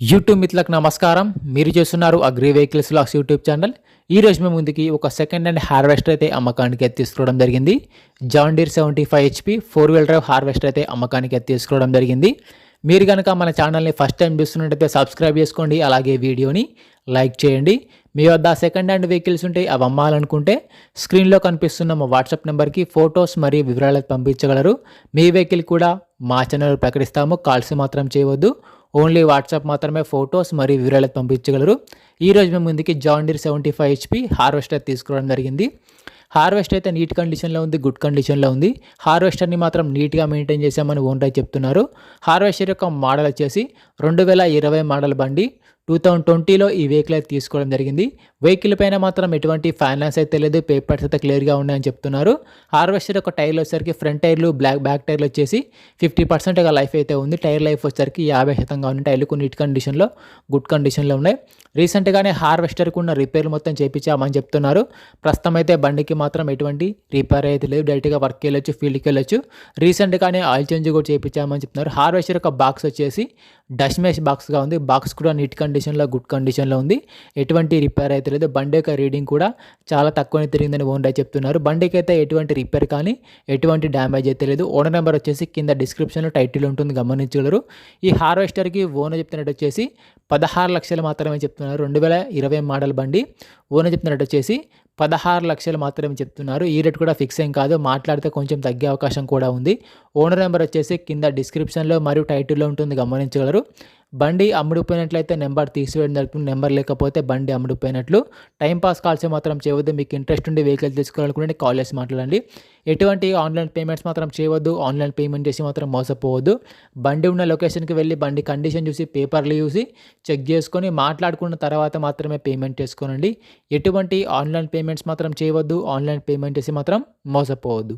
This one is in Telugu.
యూట్యూబ్ మిత్రులకు నమస్కారం. మీరు చేస్తున్నారు agri vehicles lux YouTube channel. ఈ రోజు మేము ముందుకి ఒక సెకండ్ హ్యాండ్ హార్వెస్టర్ అయితే అమ్మకానికి అయితే తీసుకోవడం జరిగింది. John Deere seventy five HP four wheel drive harvester అయితే అమ్మకానికి అయితే తీసుకోవడం జరిగింది. మీరు కనుక మన ఛానల్ని ఫస్ట్ టైం చూస్తున్నట్టయితే సబ్స్క్రైబ్ చేసుకోండి. అలాగే వీడియోని లైక్ చేయండి. మీ వద్ద సెకండ్ హ్యాండ్ వెహికల్స్ ఉంటే అవి అమ్మాలనుకుంటే స్క్రీన్లో కనిపిస్తున్న మా వాట్సాప్ నెంబర్కి ఫొటోస్ మరియు వివరాలు పంపించగలరు. మీ వెహికల్ కూడా మా ఛానల్ ప్రకటిస్తాము. కాల్స్ మాత్రం చేయవద్దు. ఓన్లీ వాట్సాప్ మాత్రమే ఫొటోస్ మరియు వివరాలు పంపించగలరు. ఈరోజు మేము ముందుకి John Deere seventy five HP harvester తీసుకోవడం జరిగింది. హార్వెస్టర్ అయితే నీట్ కండిషన్లో ఉంది గుడ్ కండిషన్లో ఉంది. హార్వెస్టర్ని మాత్రం నీట్గా మెయింటైన్ చేసామని ఓనర్ చెప్తున్నారు. హార్వెస్టర్ యొక్క మోడల్ వచ్చేసి రెండు వేల ఇరవై మోడల్ బండి. టూ థౌజండ్ ట్వంటీలో ఈ వెహికల్ అయితే తీసుకోవడం జరిగింది. వెహికల్ పైన మాత్రం ఎటువంటి ఫైనాన్స్ అయితే లేదు. పేపర్స్ అయితే క్లియర్గా ఉన్నాయని చెప్తున్నారు. హార్వెస్టర్ ఒక టైర్లు వచ్చేసరికి ఫ్రంట్ టైర్లు బ్లాక్ బ్యాక్ టైర్లు వచ్చేసి ఫిఫ్టీ పర్సెంట్ లైఫ్ అయితే ఉంది. టైర్ లైఫ్ వచ్చేసరికి యాభై శాతంగా ఉంది. టైర్లు నీట్ కండిషన్లో గుడ్ కండిషన్లో ఉన్నాయి. రీసెంట్గానే హార్వెస్టర్కి ఉన్న రిపేర్ మొత్తం చేయించామని చెప్తున్నారు. ప్రస్తుతం అయితే బండికి మాత్రం ఎటువంటి రిపేర్ అయితే లేదు. డైరెక్ట్గా వర్క్ వెళ్ళొచ్చు ఫీల్డ్కి వెళ్ళొచ్చు. రీసెంట్గానే ఆయిల్ చేంజ్ కూడా చేయించామని చెప్తున్నారు. హార్వెస్టర్ యొక్క బాక్స్ వచ్చేసి డస్ట్ మెష్ బాక్స్గా ఉంది. బాక్స్ కూడా నీట్ కండిషన్లో గుడ్ కండిషన్లో ఉంది. ఎటువంటి రిపేర్ అయితే లేదు. బండి యొక్క రీడింగ్ కూడా చాలా తక్కువనే తిరిగిందని ఓనర్ చెప్తున్నారు. బండికి అయితే ఎటువంటి రిపేర్ కానీ ఎటువంటి డ్యామేజ్ అయితే లేదు. ఓనర్ నెంబర్ వచ్చేసి కింద డిస్క్రిప్షన్లో టైటిల్ ఉంటుంది. గమనించగలరు. ఈ హార్వెస్టర్కి ఓనర్ చెప్తున్నట్టు వచ్చేసి పదహారు లక్షలు మాత్రమే చెప్తున్నారు. రెండు వేల ఇరవై మోడల్ బండి. ఓనర్ చెప్తున్నట్టు వచ్చేసి పదహారు లక్షలు మాత్రమే చెప్తున్నారు. ఈ రేట్ కూడా ఫిక్స్ ఏం కాదు. మాట్లాడితే కొంచెం తగ్గే అవకాశం కూడా ఉంది. ఓనర్ నెంబర్ వచ్చేసి కింద డిస్క్రిప్షన్లో మరియు టైటిల్లో ఉంటుంది. గమనించగలరు. బండి అమ్ముడుపోయినట్లయితే నెంబర్ తీసివేయడం జరుగుతుంది. నెంబర్ లేకపోతే బండి అమ్ముడుపోయినట్లు. టైంపాస్ కాల్స్ మాత్రం చేయవద్దు. మీకు ఇంట్రెస్ట్ ఉండి వెహికల్ తీసుకోవాలనుకుంటే కాల్ చేసి మాట్లాడండి. ఎటువంటి ఆన్లైన్ పేమెంట్స్ మాత్రం చేయవద్దు. ఆన్లైన్ పేమెంట్ చేసి మాత్రం మోసపోవద్దు. బండి ఉన్న లొకేషన్కి వెళ్ళి బండి కండిషన్ చూసి పేపర్లు చూసి చెక్ చేసుకొని మాట్లాడుకున్న తర్వాత మాత్రమే పేమెంట్ చేసుకోనండి. ఎటువంటి ఆన్లైన్ పేమెంట్స్ మాత్రం చేయవద్దు. ఆన్లైన్ పేమెంట్ చేసి మాత్రం మోసపోవద్దు.